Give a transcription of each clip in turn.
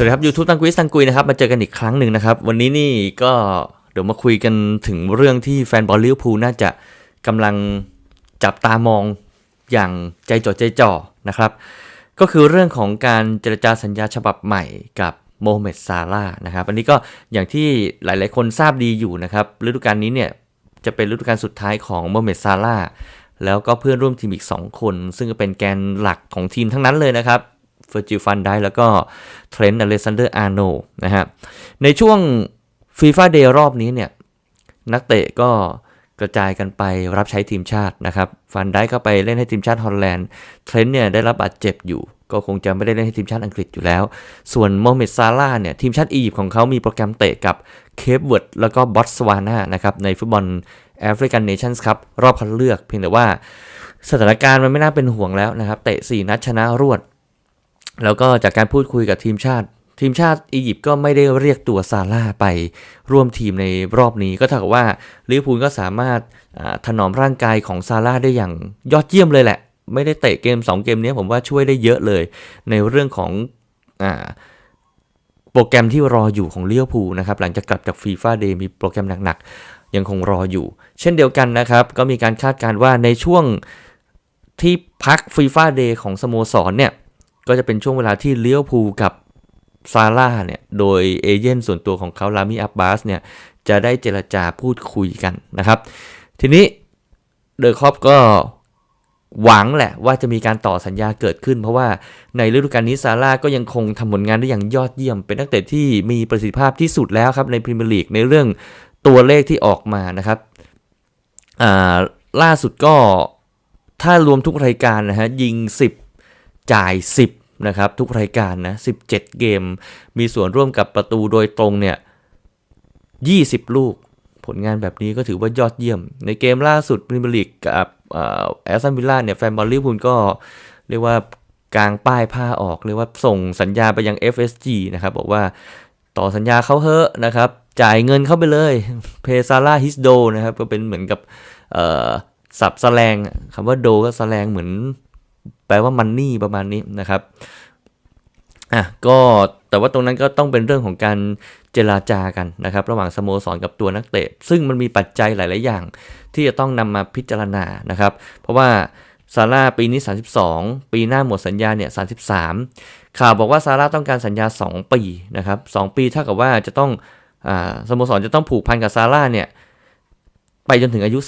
วัสดีครับ YouTube ตังกุยตังกุยนะครับมาเจอกันอีกครั้งหนึ่งนะครับ วันนี้นี่ก็เดี๋ยวมาคุยกันถึงเรื่องที่แฟนบอลลิเวอร์พูลน่าจะกำลังจับตามองอย่างใจจดใจจ่อนะครับ ก็คือเรื่องของการเจรจาสัญญาฉบับใหม่กับโมฮัมเหม็ดซาร่านะครับอันนี้ก็อย่างที่หลาย ๆ คนทราบดีอยู่นะครับฤดูกาลนี้เนี่ยจะเป็นฤดูกาลสุดท้ายของโมฮัมเหม็ดซาร่าแล้วก็เพื่อนร่วมทีมอีก 2 คน ซึ่งก็เป็นแกนหลักของทีมทั้งนั้นเลยนะครับ เฟอร์จิลฟันได้แล้วก็เทรนต์อเลซันเดอร์อาร์โนนะฮะในช่วงฟีฟ่าเดย์รอบนี้เนี่ยนักเตะก็กระจายกันไปรับใช้ทีมชาตินะครับ ฟันได้ก็ไปเล่นให้ทีมชาติฮอลแลนด์ เทรนต์เนี่ยได้รับบาดเจ็บอยู่ ก็คงจะไม่ได้เล่นให้ทีมชาติอังกฤษอยู่แล้ว ส่วนโมฮัมเหม็ดซาร่าเนี่ยทีมชาติอียิปต์ของเขามีโปรแกรมเตะกับเคปเวิร์ดแล้วก็บอตสวานานะครับในฟุตบอลแอฟริกันเนชั่นส์ครับรอบคัดเลือกเพียงแต่ว่าสถานการณ์มันไม่น่าเป็นห่วงแล้วนะครับ เตะ 4 นัดชนะรวด แล้วก็จากการพูดคุยกับทีมชาติ ทีมชาติอียิปต์ก็ไม่ได้เรียกตัวซาร่าไปร่วมทีมในรอบนี้ ก็เท่ากับว่าลิเวอร์พูลก็สามารถถนอมร่างกายของซาร่าได้อย่างยอดเยี่ยมเลยแหละ ไม่ได้เตะเกม 2 เกมนี้ผมว่าช่วยได้เยอะเลย ในเรื่องของอโปรแกรมที่รออยู่ของลิเวอร์พูลนะครับหลังจากกลับจากฟีฟ่าเดย์มีโปรแกรมหนักๆ ยังคงรออยู่ เช่นเดียวกันนะครับ ก็มีการคาดการณ์ว่าในช่วงที่พักฟีฟ่าเดย์ของสโมสรเนี่ย ก็จะเป็นช่วงเวลาที่เลี้ยวพูกับซาร่าเนี่ย โดยเอเจนต์ส่วนตัวของเขาลามิอับบาสเนี่ย จะได้เจรจาพูดคุยกันนะครับ ทีนี้เดอร์คอปก็หวังแหละว่าจะมีการต่อสัญญาเกิดขึ้น เพราะว่าในฤดูกาลนี้ซาร่าก็ยังคงทำผลงานได้อย่างยอดเยี่ยม เป็นนักเตะที่มีประสิทธิภาพที่สุดแล้วครับในพรีเมียร์ลีกในเรื่องตัวเลขที่ออกมานะครับล่าสุดก็ถ้ารวมทุกรายการนะฮะยิง 10 จ่าย 10 นะครับทุกรายการนะ 17 เกม มีส่วนร่วมกับประตูโดยตรงเนี่ย 20 ลูก ผลงานแบบนี้ก็ถือว่ายอดเยี่ยม ในเกมล่าสุดพรีเมียร์ลีกกับแอสตันวิลล่าเนี่ยแฟนบอลลิเวอร์พูลก็เรียกว่ากางป้ายผ้าออกเรียกว่าส่งสัญญาไปยัง FSG นะครับบอกว่าต่อสัญญาเขาเฮอะนะครับจ่ายเงินเข้าไปเลยเพซาร่าฮิสโดนะครับก็เป็นเหมือนกับสับแสลงคำว่าโดก็แสลงเหมือน แปลว่ามันนี่ประมาณนี้นะครับอะก็แต่ว่าตรงนั้นก็ต้องเป็นเรื่องของการเจราจากันนะครับ ระหว่างสโมสรกับตัวนักเตะ ซึ่งมันมีปัจจัยหลาย ๆ อย่าง ที่จะต้องนำมาพิจารณานะครับ เพราะว่าซาร่าปีนี้ 32 ปีหน้าหมดสัญญาเนี่ย 33 ข่าวบอกว่าซาร่าต้องการสัญญา 2 ปีนะครับ 2 ปีเท่ากับว่าจะต้องอ่าสโมสรจะต้องผูกพันกับซาร่าเนี่ย ไปจนถึงอายุ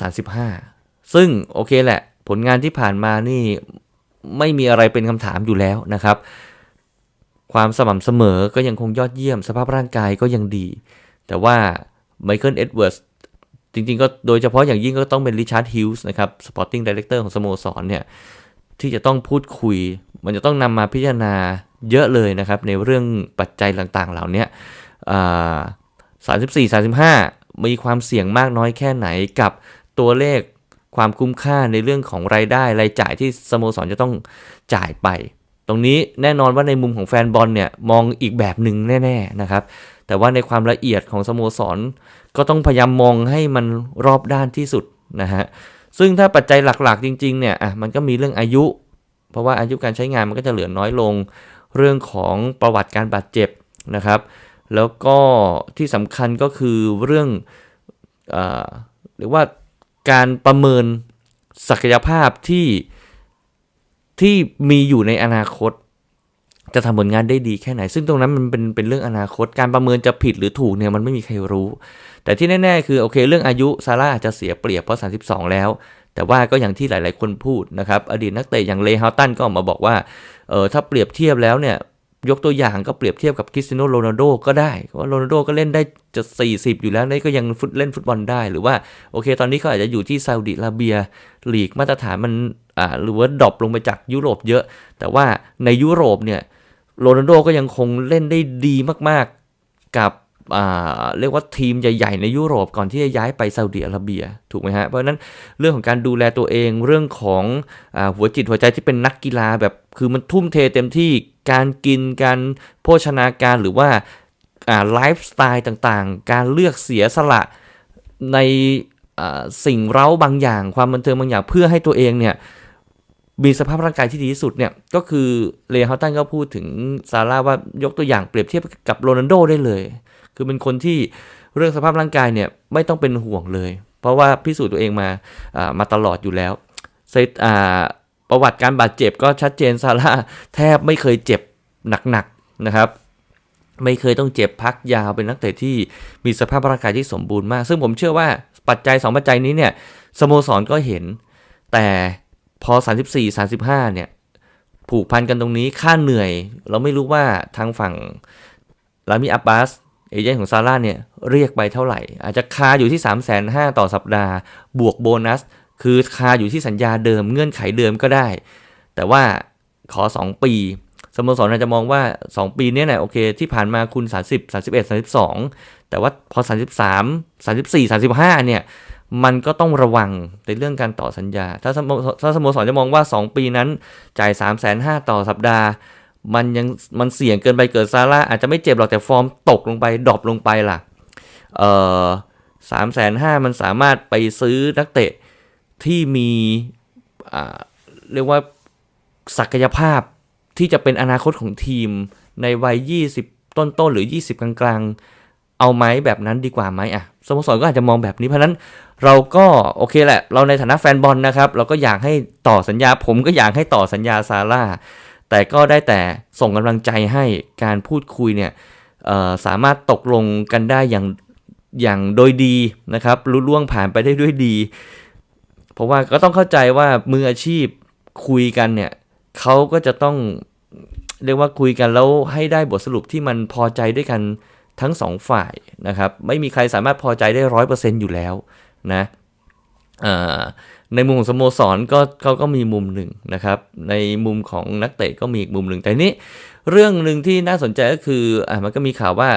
35 ซึ่งโอเคแหละ ผลงานที่ผ่านมานี่ ไม่มีอะไรเป็นคำถามอยู่แล้วนะครับ ความสม่ำเสมอก็ยังคงยอดเยี่ยม สภาพร่างกายก็ยังดี แต่ว่าไมเคิลเอ็ดเวิร์สจริงๆ ก็โดยเฉพาะอย่างยิ่งก็ต้องเป็นริชาร์ดฮิลส์นะครับสปอร์ติ้งดีเลกเตอร์ของสโมสรเนี่ยที่จะต้องพูดคุย มันจะต้องนำมาพิจารณาเยอะเลยนะครับ ในเรื่องปัจจัยต่างๆ เหล่านี้สามสิบสี่สามสิบห้ามีความเสี่ยงมากน้อยแค่ไหนกับตัวเลข ความคุ้มค่าในเรื่องของรายได้รายจ่ายที่สโมสรจะต้องจ่ายไป ตรงนี้แน่นอนว่าในมุมของแฟนบอลเนี่ยมองอีกแบบหนึ่งแน่ๆนะครับ แต่ว่าในความละเอียดของสโมสร ก็ต้องพยายามมองให้มันรอบด้านที่สุดนะฮะซึ่งถ้าปัจจัยหลักๆ จริงๆเนี่ยอะมันก็มีเรื่องอายุ เพราะว่าอายุการใช้งานมันก็จะเหลือน้อยลง เรื่องของประวัติการบาดเจ็บนะครับ แล้วก็ที่สำคัญก็คือเรื่องหรือว่า การประเมินศักยภาพที่ที่มีอยู่ในอนาคต จะทำผลงานได้ดีแค่ไหน ซึ่งตรงนั้นมันเป็นเป็นเรื่องอนาคต การประเมินจะผิดหรือถูกเนี่ยมันไม่มีใครรู้ แต่ที่แน่ ๆ คือโอเค เรื่องอายุซาร่าอาจจะเสียเปรียบเพราะ 32 แล้ว แต่ว่าก็อย่างที่หลาย ๆ คนพูดนะครับ อดีตนักเตะอย่างเลฮาตันก็ออกมาบอกว่าเออถ้าเปรียบเทียบแล้วเนี่ย ยกตัวอย่างก็เปรียบเทียบกับคริสเตียโนโรนัลโดก็ได้ว่าโรนัลโดก็เล่นได้จะ40 อยู่แล้วนี่ก็ยังฟุตเล่นฟุตบอลได้ หรือว่าโอเค ตอนนี้เขาอาจจะอยู่ที่ซาอุดิอาระเบียลีกมาตรฐานมันอ่าหรือว่าดรอปลงไปจากยุโรปเยอะ แต่ว่าในยุโรปเนี่ยโรนัลโดก็ยังคงเล่นได้ดีมากๆ กับ เรียกว่าทีมใหญ่ๆ ในยุโรปก่อนที่จะย้ายไปซาอุดิอาระเบียถูกไหมฮะ เพราะนั้นเรื่องของการดูแลตัวเองเรื่องของอหัวจิตหัวใจที่เป็นนักกีฬาแบบคือมันทุ่มเทเต็มที่การกินการโภชนาการหรือว่าไลฟ์สไตล์ต่างๆ การเลือกเสียสละในสิ่งเร้าบางอย่างความบันเทิงบางอย่างเพื่อให้ตัวเองเนี่ยมีสภาพร่างกายที่ดีที่สุดเนี่ยก็คือเลฮาตันก็พูดถึงซาร่าว่ายกตัวอย่างเปรียบเทียบกับโรนัลโดได้เลย คือเป็นคนที่เรื่องสภาพร่างกายเนี่ยไม่ต้องเป็นห่วงเลย เพราะว่าพิสูจน์ตัวเองมาอ่ามาตลอดอยู่แล้วเซตอ่าประวัติการบาดเจ็บก็ชัดเจนซาร่าแทบไม่เคยเจ็บหนักๆนะครับ ไม่เคยต้องเจ็บพักยาวเป็นนักเตะที่มีสภาพร่างกายที่สมบูรณ์มาก ซึ่งผมเชื่อว่าปัจจัย 2 ปัจจัยนี้เนี่ยสโมสรก็เห็น แต่พอ 34 35 เนี่ยผูกพันกันตรงนี้ค่าเหนื่อย เราไม่รู้ว่าทางฝั่งลามิอับบาส เอเจนต์ของซาร่าเนี่ยเรียกไปเท่าไหร่ อาจจะคาอยู่ที่ 3 5 0 0 0ต่อสัปดาห์ บวกโบนัส คือคาอยู่ที่สัญญาเดิมเงื่อนไขเดิมก็ได้ แต่ว่าขอ 2 ปีสโมสรอาจจะมองว่า 2 ปีเนี้ยนะโอเค ที่ผ่านมาคุณ 30 31 32 แต่ว่าพอ 33 34 35 เนี่ย มันก็ต้องระวังในเรื่องการต่อสัญญา ถ้าสโมถ้าสโมสรจะมองว่า 2 ปีนั้นจ่าย 3 5 0 0 0ต่อสัปดาห์ มันยังมันเสี่ยงเกินไปเกิดซาร่าอาจจะไม่เจ็บหรอกแต่ฟอร์มตกลงไปดรอปลงไปล่ะ เอ่อสามแสนห้ามันสามารถไปซื้อนักเตะที่มีอ่าเรียกว่าศักยภาพที่จะเป็นอนาคตของทีมในวัย 20 ต้นๆ หรือ 20 กลางๆ เอาไหมแบบนั้นดีกว่าไหมอะสโมสรก็อาจจะมองแบบนี้เพราะฉะนั้นเราก็โอเคแหละ เราในฐานะแฟนบอลนะครับ เราก็อยากให้ต่อสัญญาผมก็อยากให้ต่อสัญญาซาร่า แต่ก็ได้แต่ส่งกำลังใจให้การพูดคุยเนี่ยสามารถตกลงกันได้อย่างอย่างโดยดีนะครับรุ่ล่วงผ่านไปได้ด้วยดี เพราะว่าก็ต้องเข้าใจว่ามืออาชีพคุยกันเนี่ยเขาก็จะต้องเรียกว่าคุยกันแล้วให้ได้บทสรุปที่มันพอใจด้วยกันทั้งสองฝ่ายนะครับ ไม่มีใครสามารถพอใจได้ร้อยเปอร์เซ็นต์อยู่แล้วนะอ่า ในมุมของสโมสรก็เขาก็มีมุมหนึ่งนะครับ ในมุมของนักเตะก็มีอีกมุมหนึ่งแต่นี้เรื่องหนึ่งที่น่าสนใจก็คืออะมันก็มีข่าวว่า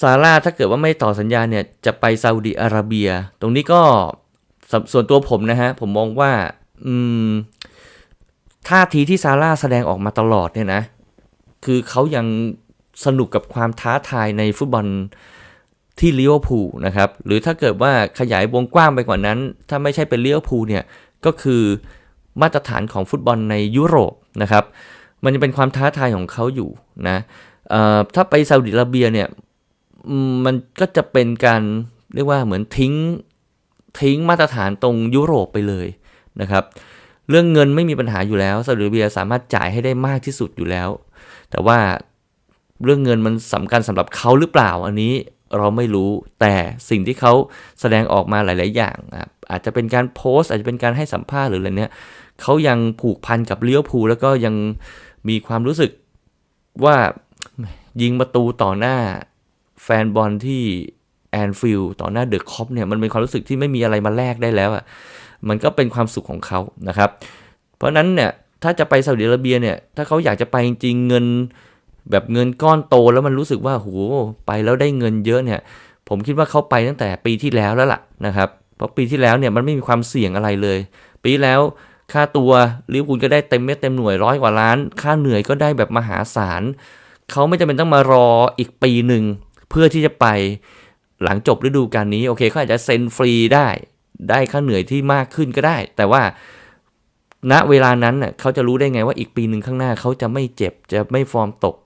ซาร่าถ้าเกิดว่าไม่ต่อสัญญาเนี่ยจะไปซาอุดีอาระเบีย ตรงนี้ก็สส่วนตัวผมนะฮะ ผมมองว่าอืมท่าทีที่ซาร่าแสดงออกมาตลอดเนี่ยนะ คือเขายังสนุกกับความท้าทายในฟุตบอล ที่ลิเวอร์พูลนะครับ หรือถ้าเกิดว่าขยายวงกว้างไปกว่านั้น ถ้าไม่ใช่เป็นลิเวอร์พูลเนี่ย ก็คือมาตรฐานของฟุตบอลในยุโรปนะครับ มันจะเป็นความท้าทายของเขาอยู่นะถ้าไปซาอุดิอาระเบียเนี่ยมันก็จะเป็นการเรียกว่าเหมือนทิ้งทิ้งมาตรฐานตรงยุโรปไปเลยนะครับ เรื่องเงินไม่มีปัญหาอยู่แล้วซาอุดิอาระเบียสามารถจ่ายให้ได้มากที่สุดอยู่แล้ว แต่ว่าเรื่องเงินมันสำคัญสำหรับเขาหรือเปล่าอันนี้ เราไม่รู้แต่สิ่งที่เขาแสดงออกมาหลาย ๆ อย่างอะอาจจะเป็นการโพสต์อาจจะเป็นการให้สัมภาษณ์หรืออะไรเนี้ยเขายังผูกพันกับเลี้ยวภูแล้วก็ยังมีความรู้สึกว่ายิงประตูต่อหน้าแฟนบอลที่แอนฟิลต่อหน้าเดอะคอปเนี่ยมันเป็นความรู้สึกที่ไม่มีอะไรมาแลกได้แล้วอะมันก็เป็นความสุขของเขานะครับ เพราะฉะนั้นเนี่ยถ้าจะไปซาอุดิอาระเบียเนี่ยถ้าเขาอยากจะไปจริงๆเงิน แบบเงินก้อนโตแล้วมันรู้สึกว่าโหไปแล้วได้เงินเยอะเนี่ย ผมคิดว่าเขาไปตั้งแต่ปีที่แล้วแล้วล่ะนะครับ เพราะปีที่แล้วเนี่ยมันไม่มีความเสี่ยงอะไรเลย ปีแล้วค่าตัวลิเวอร์พูลก็ได้เต็มเม็ดเต็มหน่วยร้อยกว่าล้าน ค่าเหนื่อยก็ได้แบบมหาศาลเขาไม่จำเป็นต้องมารออีกปีหนึ่งเพื่อที่จะไปหลังจบฤดูกาลนี้โอเคเขาอาจจะเซ็นฟรีได้ ได้ค่าเหนื่อยที่มากขึ้นก็ได้ แต่ว่าณเวลานั้นน่ะเขาจะรู้ได้ไงว่าอีกปีหนึ่งข้างหน้าเขาจะไม่เจ็บจะไม่ฟอร์มตก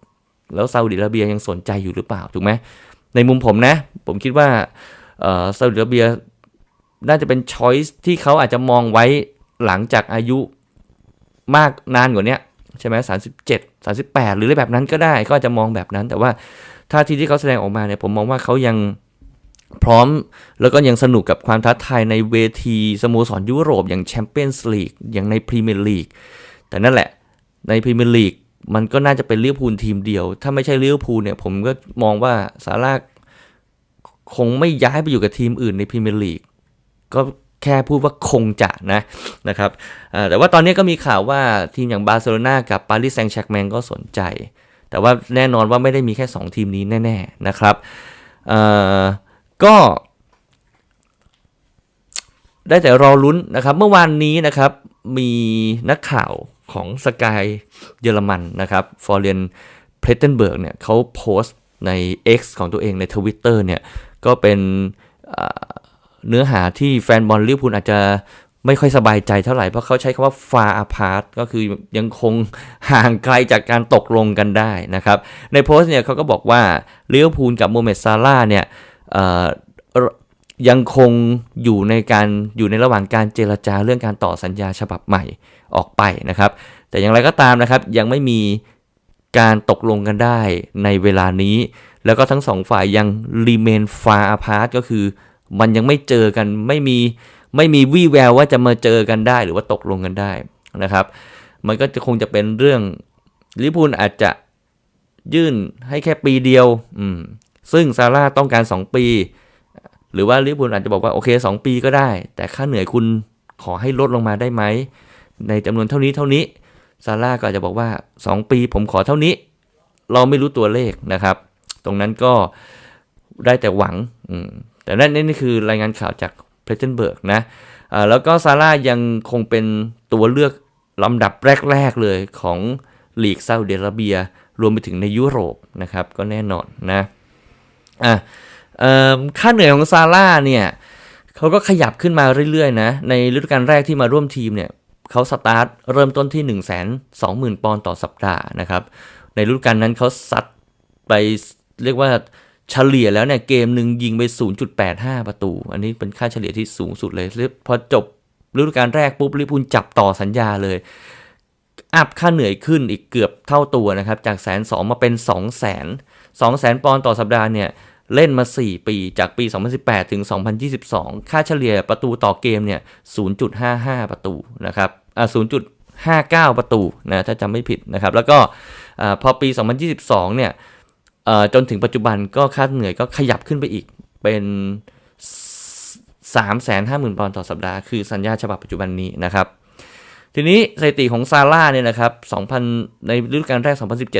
แล้วซาอุดิอาระเบียยังสนใจอยู่หรือเปล่าถูกไหมในมุมผมนะ ผมคิดว่าซาอุดิอาระเบียน่าจะเป็นช้อยส์ที่เขาอาจจะมองไว้หลังจากอายุมากนานกว่านี้ใช่ไหมสามสิบเจ็ดสาสิบแปดหรืออะไรแบบนั้นก็ได้ก็อาจจะมองแบบนั้น แต่ว่าท่าทีที่เขาแสดงออกมาเนี่ยผมมองว่าเขายังพร้อมแล้วก็ยังสนุกกับความท้าทายในเวทีสโมสรยุโรปอย่างแชมเปี้ยนส์ลีกอย่างในพรีเมียร์ลีกแต่นั่นแหละในพรีเมียร์ลีก มันก็น่าจะเป็นลิเวอร์พูลทีมเดียว ถ้าไม่ใช่ลิเวอร์พูลเนี่ย ผมก็มองว่าซาร่าคงไม่ย้ายไปอยู่กับทีมอื่นในพรีเมียร์ลีกก็แค่พูดว่าคงจะนะนะครับแต่ว่าตอนนี้ก็มีข่าวว่าทีมอย่างบาร์เซโลนากับปารีสแซงต์แชร์กแมงก็สนใจ แต่ว่าแน่นอนว่าไม่ได้มีแค่ 2 ทีมนี้แน่ ๆนะครับก็ได้แต่รอลุ้นนะครับ เมื่อวานนี้นะครับมีนักข่าว ของสกายเยอรมันนะครับฟอร์เรนเพลเทนเบิร์กเนี่ยเขาโพสต์ใน X ของตัวเองใน Twitter เนี่ยก็เป็นเนื้อหาที่แฟนบอลลิเวอร์พูลอาจจะไม่ค่อยสบายใจเท่าไหร่ เพราะเขาใช้คำว่า far apart ก็คือยังคงห่างไกลจากการตกลงกันได้นะครับ ในโพสต์เนี่ยเขาก็บอกว่าลิเวอร์พูลกับโมเมดซาร่าเนี่ย ยังคงอยู่ในการอยู่ในระหว่างการเจรจาเรื่องการต่อสัญญาฉบับใหม่ออกไปนะครับ แต่อย่างไรก็ตามนะครับยังไม่มีการตกลงกันได้ในเวลานี้ แล้วก็ทั้งสองฝ่ายยัง remain far apart ก็คือ มันยังไม่เจอกันไม่มีไม่มีวี่แววว่าจะมาเจอกันได้หรือว่าตกลงกันได้นะครับ มันก็จะคงจะเป็นเรื่องลิพูลอาจจะยื่นให้แค่ปีเดียว อืมซึ่งซาร่าต้องการ 2 ปี หรือว่าลิเวอร์พูลอาจจะบอกว่าโอเค 2 ปีก็ได้ แต่ค่าเหนื่อยคุณขอให้ลดลงมาได้ไหม ในจำนวนเท่านี้เท่านี้ซาร่าก็อาจจะบอกว่า 2 ปีผมขอเท่านี้ เราไม่รู้ตัวเลขนะครับ ตรงนั้นก็ได้แต่หวัง แต่นั่นนี่คือรายงานข่าวจากเพลเทนเบิร์กนะแล้วก็ซาร่ายังคงเป็นตัวเลือกลำดับแรก ๆ เลยของลีกซาอุดิอาระเบีย รวมไปถึงในยุโรปนะครับ ก็แน่นอนนะ อะ ค่าเหนื่อยของซาร่าเนี่ยเขาก็ขยับขึ้นมาเรื่อยๆนะ ในฤดูกาลแรกที่มาร่วมทีมเนี่ยเขาสตาร์ทเริ่มต้นที่ 1 2 0 0 0 0 ปอนด์ต่อสัปดาห์นะครับ ในฤดูกาลนั้นเขาซัดไปเรียกว่าเฉลี่ยแล้วเนี่ยเกมหนึ่งยิงไป 0.85 ประตู อันนี้เป็นค่าเฉลี่ยที่สูงสุดเลยแล้วพอจบฤดูกาลแรกปุ๊บลิพูลจับต่อสัญญาเลยอัพค่าเหนื่อยขึ้นอีกเกือบเท่าตัวนะครับ จากแสนสองมาเป็น 2 0 0 0 0 0 2 0 0 0 0ปอนด์ต่อสัปดาห์เนี่ย เล่นมา 4 ปีจากปี 2018 ถึง 2022 ค่าเฉลี่ยประตูต่อเกมเนี่ย 0.55 ประตูนะครับอ่า0.59 ประตูนะถ้าจำไม่ผิดนะครับ แล้วก็อ่าพอปี 2022 เนี่ยอ่อจนถึงปัจจุบันก็ค่าเหนื่อยก็ขยับขึ้นไปอีกเป็น350,000ปอนด์ต่อสัปดาห์ คือสัญญาฉบับปัจจุบันนี้นะครับ ทีนี้สถิติของซาร่าเนี่ยนะครับ2,000 ในฤดูกาลแรก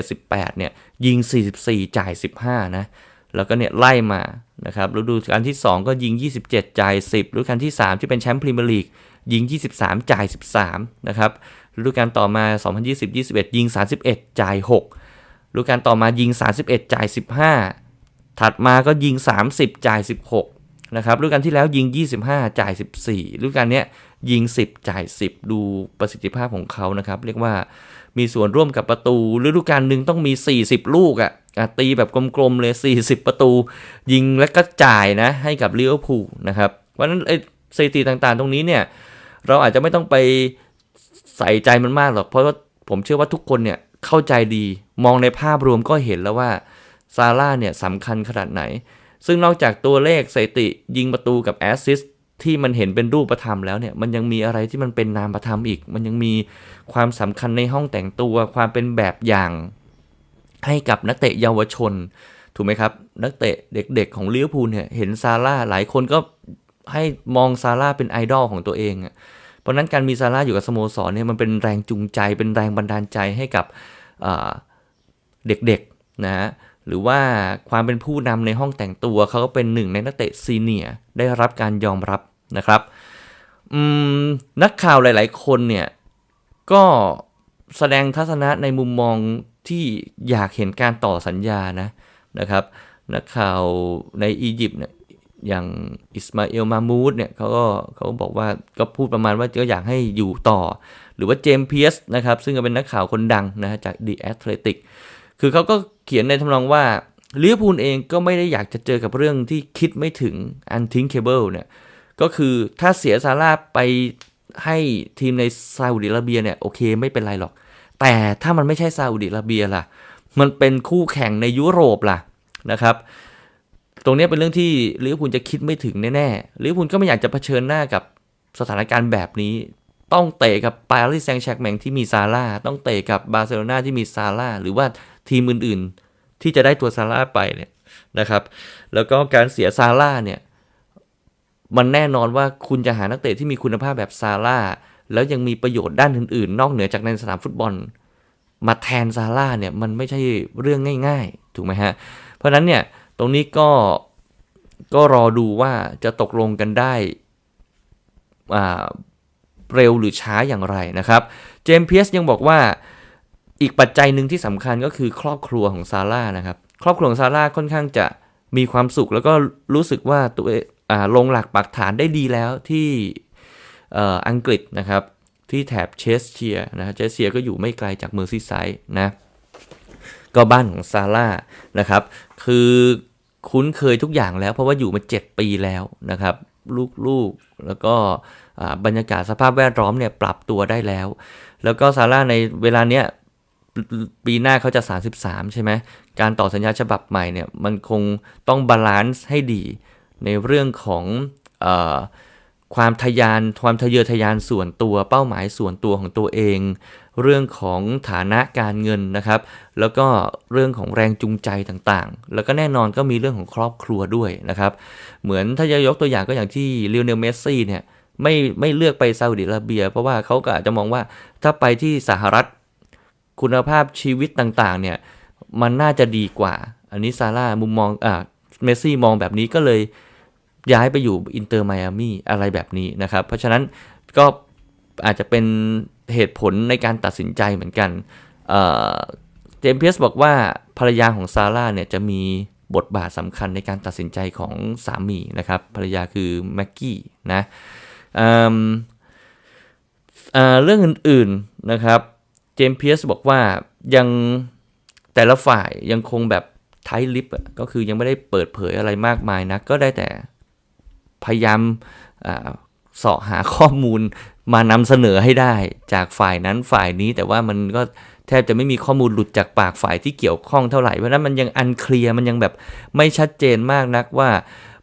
2017-18 เนี่ย ยิง 44 จ่าย 15 นะ แล้วก็เนี่ยไล่มานะครับฤดูกาลที่ 2 ก็ยิง 27 จ่าย 10ฤดูกาลที่ 3 ที่เป็นแชมป์พรีเมียร์ลีกยิง 23 จ่าย 13 นะครับฤดูกาลต่อมา 2020-21 ยิง 31 จ่าย 6ฤดูกาลต่อมายิง 31 จ่าย 15 ถัดมาก็ยิง 30 จ่าย 16 นะครับฤดูกาลที่แล้วยิง 25 จ่าย 14ฤดูกาลเนี้ยยิง 10 จ่าย 10 ดูประสิทธิภาพของเขานะครับ เรียกว่ามีส่วนร่วมกับประตูฤดูกาลหนึ่งต้องมี 40 ลูกอะ่ะ ตีแบบกลมๆเลย 40 ประตู ยิงและก็จ่ายนะ ให้กับลิเวอร์พูลนะครับเพราะนั้นไอ้สถิติต่างๆ ตรงนี้เนี่ย เราอาจจะไม่ต้องไปใส่ใจมันมากหรอก เพราะว่าผมเชื่อว่าทุกคนเนี่ยเข้าใจดีมองในภาพรวมก็เห็นแล้วว่าซาร่าเนี่ยสำคัญขนาดไหน ซึ่งนอกจากตัวเลขสถิติยิงประตูกับแอสซิสที่มันเห็นเป็นรูปธรรมแล้วเนี่ย มันยังมีอะไรที่มันเป็นนามธรรมอีก มันยังมีความสำคัญในห้องแต่งตัว ความเป็นแบบอย่าง ให้กับนักเตะเยาวชน ถูกไหมครับ นักเตะเด็กๆของลิเวอร์พูลเนี่ยเห็นซาร่าหลายคนก็ให้มองซาร่าเป็นไอดอลของตัวเอง เพราะนั้นการมีซาร่าอยู่กับสโมสรเนี่ยมันเป็นแรงจูงใจ เป็นแรงบันดาลใจให้กับเด็กๆนะฮะหรือว่าความเป็นผู้นำในห้องแต่งตัวเขาก็เป็นหนึ่งในนักเตะซีเนียได้รับการยอมรับนะครับนักข่าวหลาย ๆ คนเนี่ยก็ แสดงทัศนะในมุมมองที่อยากเห็นการต่อสัญญานะนะครับนักข่าวในอียิปต์เนี่ยอย่างอิสมาเอลมามูดเนี่ยเขาก็เขาบอกว่าก็พูดประมาณว่าก็อยากให้อยู่ต่อ หรือว่าเจมส์เพียสนะครับซึ่งก็เป็นนักข่าวคนดังนะจาก The Athletic คือเขาก็เขียนในทำนองว่าลิเวอร์พูลเองก็ไม่ได้อยากจะเจอกับเรื่องที่คิดไม่ถึง unthinkable เนี่ยก็คือถ้าเสียซาร่าไป ให้ทีมในซาอุดิอาระเบียเนี่ยโอเคไม่เป็นไรหรอก แต่ถ้ามันไม่ใช่ซาอุดิอาระเบียล่ะ มันเป็นคู่แข่งในยุโรปล่ะนะครับ ตรงนี้เป็นเรื่องที่ลิเวอร์พูลจะคิดไม่ถึงแน่ๆลิเวอร์พูลก็ไม่อยากจะเผชิญหน้ากับสถานการณ์แบบนี้ ต้องเตะกับปารีสแซงต์แชร์กแมงที่มีซาร่าต้องเตะกับบาร์เซโลนาที่มีซาร่าหรือว่าทีมอื่นๆ ที่จะได้ตัวซาร่าไปเนี่ยนะครับ แล้วก็การเสียซาร่าเนี่ย มันแน่นอนว่าคุณจะหานักเตะที่มีคุณภาพแบบซาร่าแล้วยังมีประโยชน์ด้านอื่นๆ นอกเหนือจากในสนามฟุตบอล มาแทนซาร่าเนี่ยมันไม่ใช่เรื่องง่าย ๆ ถูกไหมฮะ เพราะนั้นเนี่ยตรงนี้ก็ก็รอดูว่าจะตกลงกันได้เร็วหรือช้าอย่างไรนะครับ เจมส์เพียสยังบอกว่าอีกปัจจัยหนึ่งที่สำคัญก็คือครอบครัวของซาร่านะครับ ครอบครัวของซาร่าค่อนข้างจะมีความสุขแล้วก็รู้สึกว่าตัว ลงหลักปักฐานได้ดีแล้วที่อ,อังกฤษนะครับ ที่แถบเชสเชียนะเชสเชียก็อยู่ไม่ไกลจากเมอร์ซีไซด์นะ ก็บ้านของซาร่านะครับ คือคุ้นเคยทุกอย่างแล้วเพราะว่าอยู่มา 7 ปีแล้วนะครับ ลูกๆแล้วก็บรรยากาศสภาพแวดล้อมเนี่ยปรับตัวได้แล้ว แล้วก็ซาร่าในเวลาเนี้ยปีหน้าเขาจะ 33 ใช่ไหม การต่อสัญญาฉบับใหม่เนี่ย มันคงต้องบาลานซ์ให้ดี ในเรื่องของอความทะยานความทะเยอทะยานส่วนตัวเป้าหมายส่วนตัวของตัวเอง เรื่องของฐานะการเงินนะครับ แล้วก็เรื่องของแรงจูงใจต่างๆ แล้วก็แน่นอนก็มีเรื่องของครอบครัวด้วยนะครับ เหมือนถ้าจะยกตัวอย่างก็อย่างที่ลิโอเนลเมสซี่เนี่ยไม่ไม่เลือกไปซาอุดิอาระเบีย เพราะว่าเขาก็อาจจะมองว่าถ้าไปที่สหรัฐคุณภาพชีวิตต่างๆเนี่ยมันน่าจะดีกว่า อันนี้ซาร่ามุมมองอ่าเมสซี่มองแบบนี้ก็เลย ย้ายไปอยู่อินเตอร์ไมอามีอะไรแบบนี้นะครับ เพราะฉะนั้นก็อาจจะเป็นเหตุผลในการตัดสินใจเหมือนกันเจมส์เพียสบอกว่าภรรยาของซาร่าเนี่ยจะมีบทบาทสำคัญในการตัดสินใจของสามีนะครับ ภรรยาคือแม็กกี้นะเเรื่องอื่นๆนะครับเจมส์เพียสบอกว่ายังแต่ละฝ่ายยังคงแบบไทลิปก็คือยังไม่ได้เปิดเผยอะไรมากมายนะก็ได้แต่ พยายามเสาะหาข้อมูลมานำเสนอให้ได้จากฝ่ายนั้นฝ่ายนี้แต่ว่ามันก็แทบจะไม่มีข้อมูลหลุดจากปากฝ่ายที่เกี่ยวข้องเท่าไหร่เพราะฉะนั้นมันยังอันเคลียร์มันยังแบบไม่ชัดเจนมากนักว่า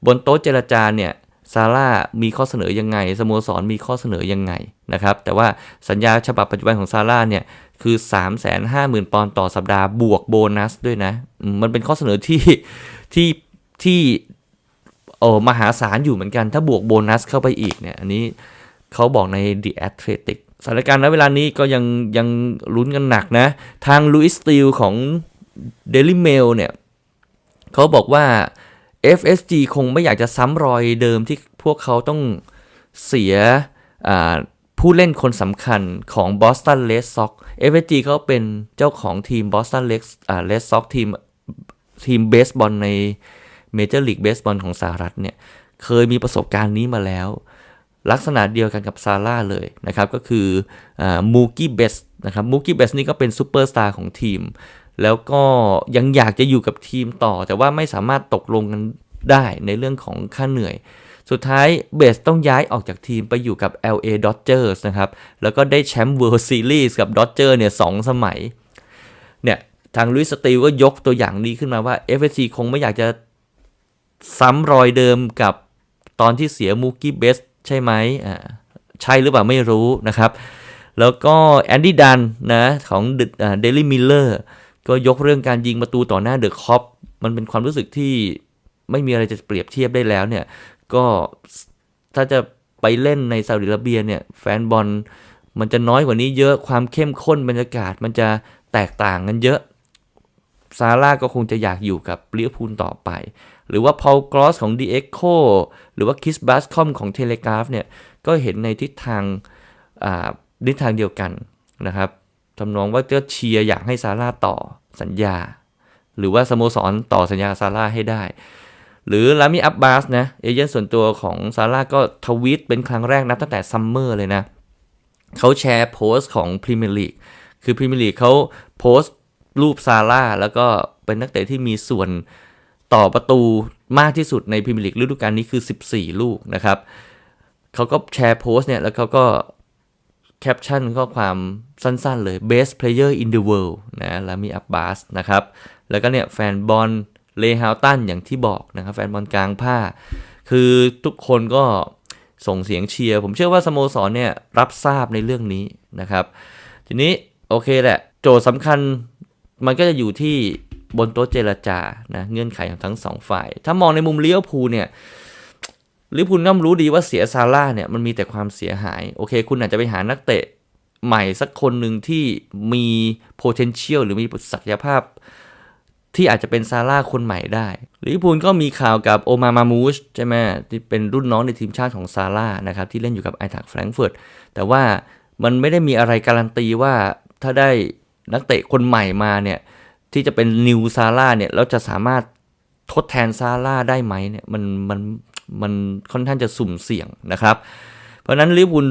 บนโต๊ะเจรจาเนี่ยซาร่ามีข้อเสนอยังไงสโมสรมีข้อเสนอยังไงนะครับ แต่ว่าสัญญาฉบับปัจจุบันของซาร่าเนี่ยคือ 3 5 0 0 0 0 ปอนด์ต่อสัปดาห์บวกโบนัสด้วยนะ มันเป็นข้อเสนอที่ที่ที่ โอ้มหาศาลอยู่เหมือนกัน ถ้าบวกโบนัสเข้าไปอีกเนี่ย อันนี้เขาบอกใน The Athletic สถานการณ์ณเวลานี้ก็ยังยังลุ้นกันหนักนะ ทางลุยสตีลของ Daily Mail เนี่ยเขาบอกว่า FSG คงไม่อยากจะซ้ำรอยเดิมที่พวกเขาต้องเสียผู้เล่นคนสำคัญของ Boston Red Sox FSG เขาเป็นเจ้าของทีม Boston Red อ่า Red Sox ทีมทีมเบสบอลใน Major League Baseball ของสหรัฐเนี่ยเคยมีประสบการณ์นี้มาแล้ว ลักษณะเดียวกันกับซาร่าเลยนะครับก็คือมูกี้เบสนะครับมูกี้เบสนี่ก็เป็นซูเปอร์สตาร์ของทีม แล้วก็ยังอยากจะอยู่กับทีมต่อ แต่ว่าไม่สามารถตกลงกันได้ในเรื่องของค่าเหนื่อย สุดท้ายเบสต้องย้ายออกจากทีมไปอยู่กับ LA Dodgers นะครับ แล้วก็ได้แชมป์ World Series กับ Dodgers เนี่ยสองสมัย เนี่ย ทางลุยสตีลก็ยกตัวอย่างนี้ขึ้นมาว่า FSC คงไม่อยากจะ ซ้ำรอยเดิมกับตอนที่เสียมูกี้เบสใช่ไหมอ่าใช่หรือเปล่าไม่รู้นะครับ แล้วก็แอนดี้ดันนะของเดลิมิลเลอร์ก็ยกเรื่องการยิงประตูต่อหน้าเดอะคอปมันเป็นความรู้สึกที่ไม่มีอะไรจะเปรียบเทียบได้แล้วเนี่ย ก็ถ้าจะไปเล่นในซาอุดิอาระเบียเนี่ยแฟนบอลมันจะน้อยกว่านี้เยอะความเข้มข้นบรรยากาศมันจะแตกต่างกันเยอะซาร่าก็คงจะอยากอยู่กับเลิเวพูลต่อไป หรือว่าพอลกรอสของ d ีเอ็กโคหรือว่าคิสบัสคอมของเทเลกราฟเนี่ย ก็เห็นในทิศทางทิศทางเดียวกันนะครับทำนองว่าจะเชียร์อยากให้ซาร่าต่อสัญญา หรือว่าสโมสรต่อสัญญาซาร่าให้ได้ หรือลามิอับบาสนะเอเจนต์ส่วนตัวของซาร่าก็ทวีตเป็นครั้งแรกนับตั้งแต่ซัมเมอร์เลยนะเขาแชร์โพสต์ของพรีเมียร์ลีกคือพรีเมียร์ลีกเขาโพสต์รูปซาร่าแล้วก็เป็นนักเตะที่มีส่วน ต่อประตูมากที่สุดในพรีเมียร์ลีกฤดูกาลนี้คือ 14 ลูกนะครับเขาก็แชร์โพสต์เนี่ย แล้วเขาก็แคปชั่นข้อความสั้นๆเลย best player in the world นะลามีอับบาสนะครับ แล้วก็เนี่ยแฟนบอลเลฮาวตันอย่างที่บอกนะครับ แฟนบอลกลางผ้า คือทุกคนก็ส่งเสียงเชียร์ ผมเชื่อว่าสโมสรเนี่ยรับทราบในเรื่องนี้นะครับ ทีนี้โอเคแหละ โจทย์สำคัญมันก็จะอยู่ที่ บนโต๊ะเจรจานะเงื่อนไขของทั้งสองฝ่าย ถ้ามองในมุมเลี้ยวภูเนี่ยลิพูลย่อมรู้ดีว่าเสียซาร่าเนี่ยมันมีแต่ความเสียหาย โอเค คุณอาจจะไปหานักเตะใหม่สักคนหนึ่งที่มี potential หรือมีศักยภาพ ที่อาจจะเป็นซาร่าคนใหม่ได้ลิพูลก็มีข่าวกับโอมามามูชใช่ไหมที่เป็นรุ่นน้องในทีมชาติของซาร่านะครับที่เล่นอยู่กับไอทักแฟรงก์เฟิร์ตแต่ว่ามันไม่ได้มีอะไรการันตีว่าถ้าได้นักเตะคนใหม่มาเนี่ย ที่จะเป็นนิวซาร่าเนี่ยแล้วจะสามารถทดแทนซาร่าได้ไหมเนี่ยมันมันมันค่อนข้างจะสุ่มเสี่ยงนะครับ เพราะนั้นลิเวอร์พูล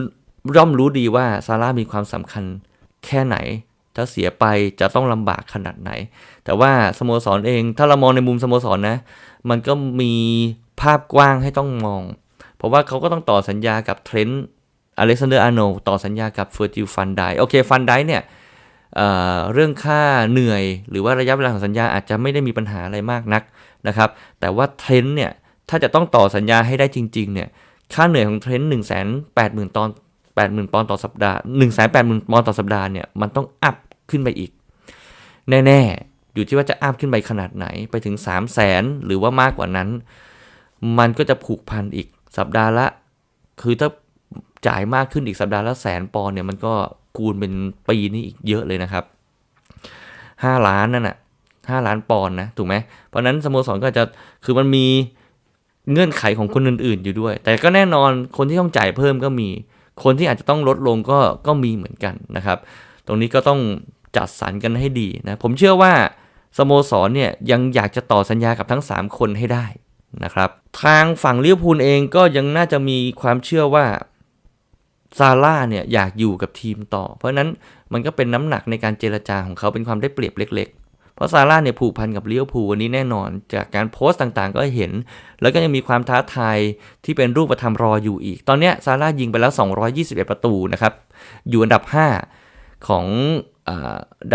ย่อมรู้ดีว่าซาร่ามีความสำคัญแค่ไหน ถ้าเสียไปจะต้องลำบากขนาดไหน แต่ว่าสโมสรเองถ้าเรามองในมุมสโมสรนะ มันก็มีภาพกว้างให้ต้องมอง เพราะว่าเขาก็ต้องต่อสัญญากับเทรนต์อเล็กซานเดอร์อาร์โนต่อสัญญากับเฟอร์จิลฟันไดโอเคฟันไดเนี่ย เรื่องค่าเหนื่อย หรือว่าระยะเวลาของสัญญาอาจจะไม่ได้มีปัญหาอะไรมากนักนะครับ แต่ว่าเทรนต์เนี่ยถ้าจะต้องต่อสัญญาให้ได้จริงๆเนี่ยค่าเหนื่อยของเทรนต์หนึ่งแสนแปดหมื่นตอนแปดหมื่นปอนต่อสัปดาห์หนึ่งแสนแปดหมื่นปอนต่อสัปดาห์เนี่ยมันต้องอัพขึ้นไปอีก แน่ๆ อยู่ที่ว่าจะอัพขึ้นไปขนาดไหนไปถึง3 0 0แสนหรือว่ามากกว่านั้น มันก็จะผูกพันอีกสัปดาห์ละ คือถ้าจ่ายมากขึ้นอีกสัปดาห์ละแสนปอนเนี่ยมันก็ คูณเป็นปีนี่อีกเยอะเลยนะครับ 5 ล้านนั่นน่ะ5ล้านปอนด์นะถูกไหมเพราะฉะนั้นสโมสรก็จะคือมันมีเงื่อนไขของคนอื่น ๆ อยู่ด้วย แต่ก็แน่นอนคนที่ต้องจ่ายเพิ่มก็มี คนที่อาจจะต้องลดลงก็ก็มีเหมือนกันนะครับ ตรงนี้ก็ต้องจัดสรรกันให้ดีนะ ผมเชื่อว่าสโมสรเนี่ยยังอยากจะต่อสัญญากับทั้ง 3 คนให้ได้นะครับ ทางฝั่งลิเวอร์พูลเองก็ยังน่าจะมีความเชื่อว่า ซาร่าเนี่ยอยากอยู่กับทีมต่อ เพราะนั้นมันก็เป็นน้ำหนักในการเจรจาของเขาเป็นความได้เปรียบเล็ก ๆ เพราะซาร่าเนี่ยผูกพันกับเลิเวอร์พูวันนี้แน่นอน จากการโพสต์ต่างๆ ก็เห็น แล้วก็ยังมีความท้าทายที่เป็นรูปธรรมรออยู่อีก ตอนนี้ซาร่ายิงไปแล้ว 221 ประตูนะครับ อยู่อันดับ 5 ของอ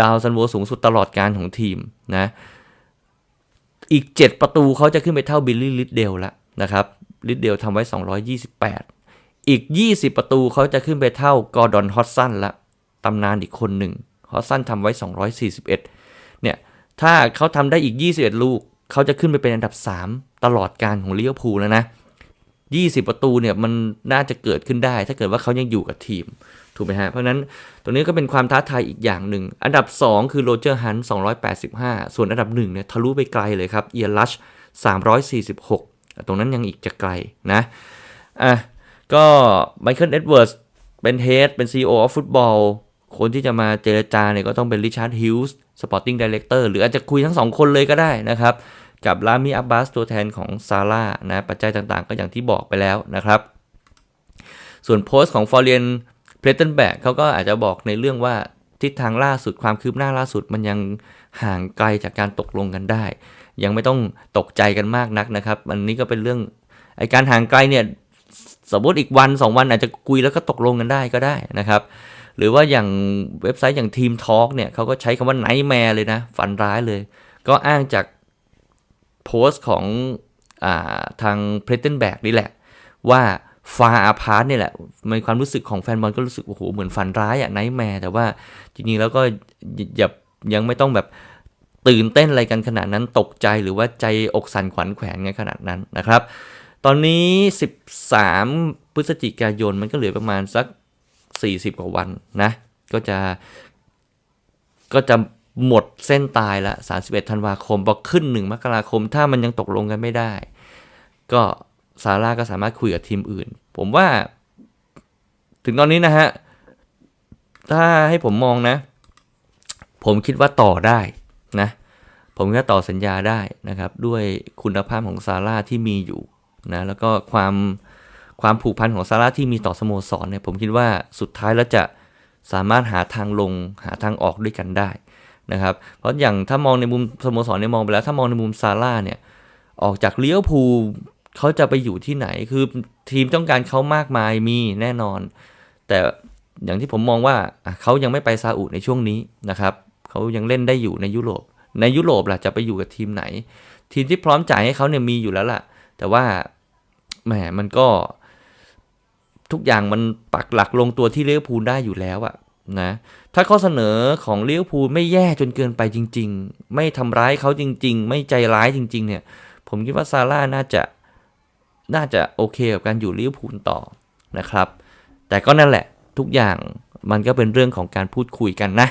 ดาวซันโวสูงสุดตลอดการของทีมนะอีก 7 ประตูเขาจะขึ้นไปเท่าบิลลี่ลิดเดลล้วนะครับลิดเดลทำไว้ 228 อีก 20 ประตูเขาจะขึ้นไปเท่ากอร์ดอนฮอตสันละตำนานอีกคนหนึ่งฮอตสันทำไว้ 241 เนี่ย ถ้าเขาทำได้อีก 21 ลูก เขาจะขึ้นไปเป็นอันดับ 3 ตลอดการของลิเวอร์พูลแล้วนะ 20 ประตูเนี่ยมันน่าจะเกิดขึ้นได้ ถ้าเกิดว่าเขายังอยู่กับทีม ถูกไหมฮะ เพราะนั้นตรงนี้ก็เป็นความท้าทายอีกอย่างหนึ่ง อันดับ 2 คือโรเจอร์ฮันต์285 ส่วนอันดับ1เนี่ยทะลุไปไกลเลยครับเอียรัช346 ตรงนั้นยังอีกจะไกลนะ อะ ก็ไมเคิลเอ็ดเวิร์สเป็นเฮดเป็น CEO of Football คนที่จะมาเจรจาเนี่ยก็ต้องเป็นริชาร์ดฮิลส์สปอร์ติ้งดีเลกเตอร์หรืออาจจะคุยทั้งสองคนเลยก็ได้นะครับ กับลามีอับบาสตัวแทนของซาร่านะปัจจัยต่างๆ ก็อย่างที่บอกไปแล้วนะครับ ส่วนโพสต์ของฟอร์เรียนเพลตันแบกเขาก็อาจจะบอกในเรื่องว่าทิศทางล่าสุดความคืบหน้าล่าสุดมันยังห่างไกลจากการตกลงกันได้ ยังไม่ต้องตกใจกันมากนักนะครับ อันนี้ก็เป็นเรื่องไอการห่างไกลเนี่ย สมมติอีกวัน 2 วันอาจจะคุยแล้วก็ตกลงกันได้ก็ได้นะครับ หรือว่าอย่างเว็บไซต์อย่างทีมทอ l k เนี่ยเขาก็ใช้คำว่าไนท์แมร์เลยนะ ฝันร้ายเลย ก็อ้างจากโพสต์ของอาทางเพลตันแบกนี่แหละ ว่าฟาอาพาร์ตนี่แหละในความรู้สึกของแฟนบอลก็รู้สึกโอ้โหเหมือนฝันร้ายอะไนท์แมร์แต่ว่าจริงๆแล้วก็อย่ายังไม่ต้องแบบตื่นเต้นอะไรกันขนาดนั้นตกใจหรือว่าใจอกสั่นขวัญแขวนกันขนาดนั้นนะครับ ตอนนี้ 13 พฤศจิกายนมันก็เหลือประมาณสัก 40 กว่าวันนะ ก็จะ ก็จะหมดเส้นตายละ 31 ธันวาคมพอขึ้น 1 มกราคม ถ้ามันยังตกลงกันไม่ได้ ก็ซาร่าก็สามารถคุยกับทีมอื่น ผมว่า ถึงตอนนี้นะฮะ ถ้าให้ผมมองนะ ผมคิดว่าต่อได้นะ ผมก็ต่อสัญญาได้นะครับ ด้วยคุณภาพของซาร่าที่มีอยู่ นะแล้วก็ความความผูกพันของซาร่าที่มีต่อสโมสรเนี่ยผมคิดว่าสุดท้ายแล้วจะสามารถหาทางลงหาทางออกด้วยกันได้นะครับเพราะอย่างถ้ามองในมุมสโมสรเนี่ยมองไปแล้ว ถ้ามองในมุมซาร่าเนี่ยออกจากเลี้ยวภูเขาจะไปอยู่ที่ไหนคือทีมต้องการเขามากมายมีแน่นอน แต่อย่างที่ผมมองว่าเขายังไม่ไปซาอุในช่วงนี้นะครับเขายังเล่นได้อยู่ในยุโรป ในยุโรปล่ะจะไปอยู่กับทีมไหน ทีมที่พร้อมจ่ายให้เขาเนี่ยมีอยู่แล้วล่ะ แต่ว่าแหมมันก็ ทุกอย่างมันปักหลักลงตัวที่เลี้ยวภูลได้อยู่แล้วอะนะถ้าข้อเสนอของเลี้ยวภูลไม่แย่จนเกินไปจริง ๆ ไม่ทำร้ายเขาจริง ๆ ไม่ใจร้ายจริง ๆ เนี่ย ผมคิดว่าซาร่าน่าจะน่าจะโอเคกับการอยู่เลิเวพูลต่อนะครับ แต่ก็นั่นแหละทุกอย่างมันก็เป็นเรื่องของการพูดคุยกันนะ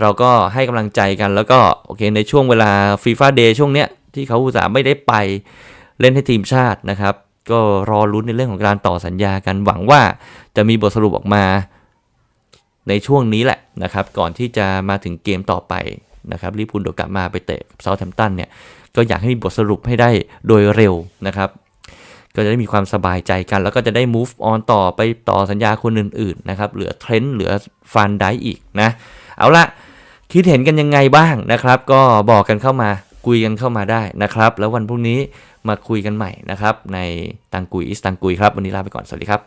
เราก็ให้กำลังใจกันแล้วก็โอเคในช่วงเวลาฟีฟ่าเดย์ช่วงเนี้ยที่เขาอุตส่าห์ไม่ได้ไป เล่นให้ทีมชาตินะครับ ก็รอลุ้นในเรื่องของการต่อสัญญากันหวังว่าจะมีบทสรุปออกมาในช่วงนี้แหละนะครับ ก่อนที่จะมาถึงเกมต่อไปนะครับลิพูลเดี๋ยวกลับมาไปเตะเซาท์แฮมป์ตันเนี่ยก็อยากให้มีบทสรุปให้ได้โดยเร็วนะครับ ก็จะได้มีความสบายใจกัน แล้วก็จะได้ move on ต่อไปต่อสัญญาคนอื่นๆนะครับเหลือเทรนด์เหลือฟันได้อีกนะ เอาละคิดเห็นกันยังไงบ้างนะครับ ก็บอกกันเข้ามา คุยกันเข้ามาได้นะครับ แล้ววันพรุ่งนี้มาคุยกันใหม่นะครับ ในตังกุยอิสตังกุยครับ วันนี้ลาไปก่อน สวัสดีครับ